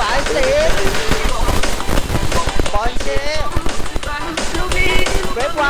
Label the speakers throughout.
Speaker 1: สายสีบอลเจเว็บไว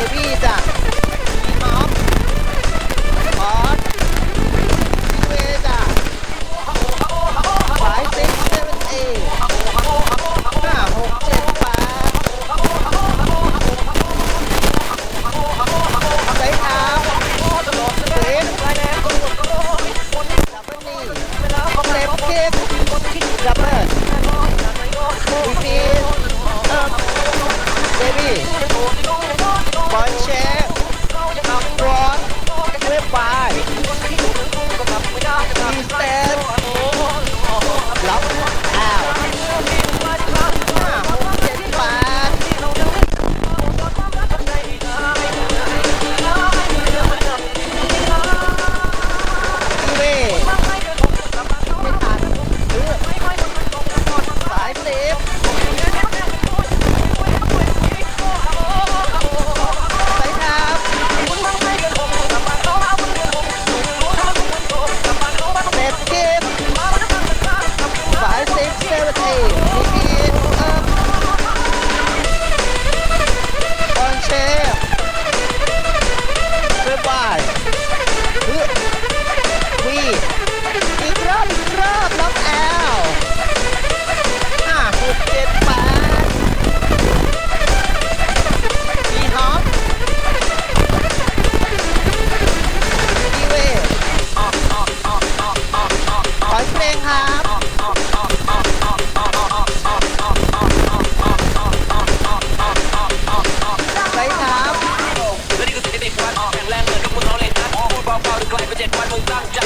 Speaker 1: de vida.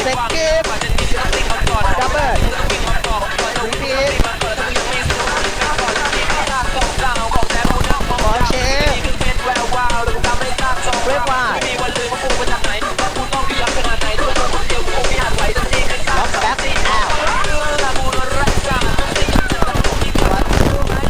Speaker 1: เซ็กเก็บ